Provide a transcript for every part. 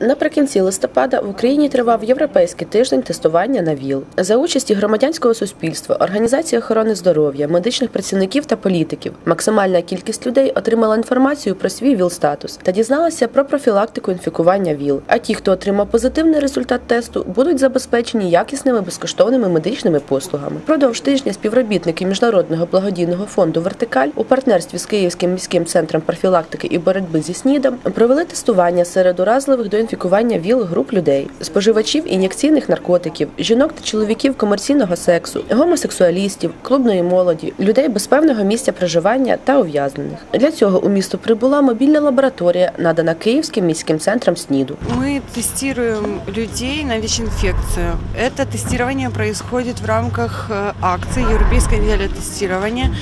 Наприкінці листопада в Україні тривав європейський тиждень тестування на ВІЛ за участі громадянського суспільства, організації охорони здоров'я, медичних працівників та політиків. Максимальна кількість людей отримала інформацію про свій ВІЛ-статус та дізналася про профілактику інфікування ВІЛ. А ті, хто отримав позитивний результат тесту, будуть забезпечені якісними безкоштовними медичними послугами. Продовж тижня співробітники міжнародного благодійного фонду Вертикаль у партнерстві з Київським міським центром профілактики і боротьби зі СНІДом провели тестування серед уразливих до інфікування ВІЛ груп людей, споживачів ін'єкційних наркотиків, жінок та чоловіків комерційного сексу, гомосексуалістів, клубної молоді, людей без певного місця проживання та ув'язнених. Для цього у місто прибула мобільна лабораторія, надана Київським міським центром СНІДу. Мы тестируем людей на ВИЧ-инфекцию. Это тестирование происходит в рамках э, акции «Европейская неделя тестирования».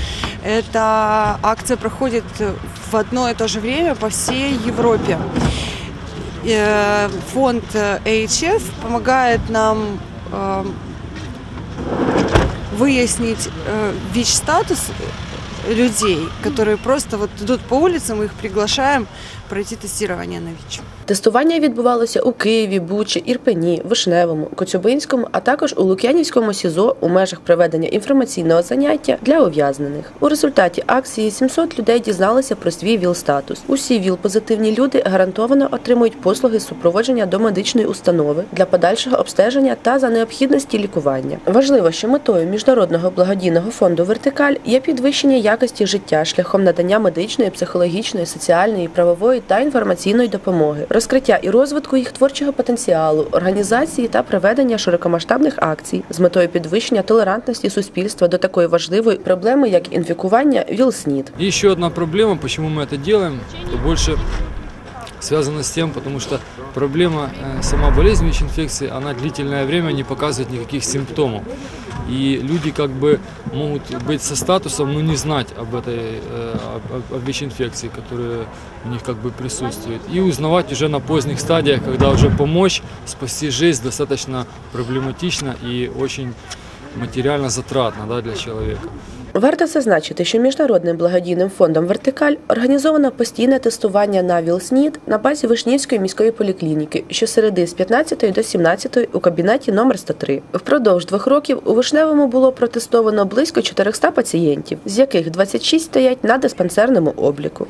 Эта акция проходит в одно и то же время по всей Европе. Э, Фонд э, AHF помогает нам э, выяснить э, ВИЧ-статус людей, которые просто вот идут по улицам, мы их приглашаем пройти тестирование на ВИЧ. Тестування відбувалося у Києві, Бучі, Ірпені, Вишневому, Коцюбинському, а також у Лук'янівському СІЗО у межах проведення інформаційного заняття для ув'язнених. У результаті акції 700 людей дізналися про свій ВІЛ-статус. Усі ВІЛ-позитивні люди гарантовано отримують послуги супроводження до медичної установи для подальшого обстеження та за необхідності лікування. Важливо, що метою міжнародного благодійного фонду Вертикаль є підвищення якості життя шляхом надання медичної, психологічної, соціальної, правової та інформаційної допомоги, розкриття і розвитку їх творчого потенціалу, організації та проведення широкомасштабних акцій з метою підвищення толерантності суспільства до такої важливої проблеми, як інфікування ВІЛ-СНІД. И еще одна проблема, почему мы это делаем, то больше связано с тем, потому что проблема, э, сама болезнь ВИЧ-инфекции, она длительное время не показывает никаких симптомов. И люди как бы могут быть со статусом, но не знать об этой э, об- об- об ВИЧ-инфекции, которая у них как бы присутствует. И узнавать уже на поздних стадиях, когда уже помочь, спасти жизнь достаточно проблематично и очень материально затратно да, для человека. Варто зазначити, що міжнародним благодійним фондом Вертикаль організовано постійне тестування на ВІЛ-СНІД на базі Вишнівської міської поліклініки що середи з 15 до 17 у кабінеті номер 103. Впродовж двох років у Вишневому було протестовано близько 400 пацієнтів, з яких 26 стоять на диспансерному обліку.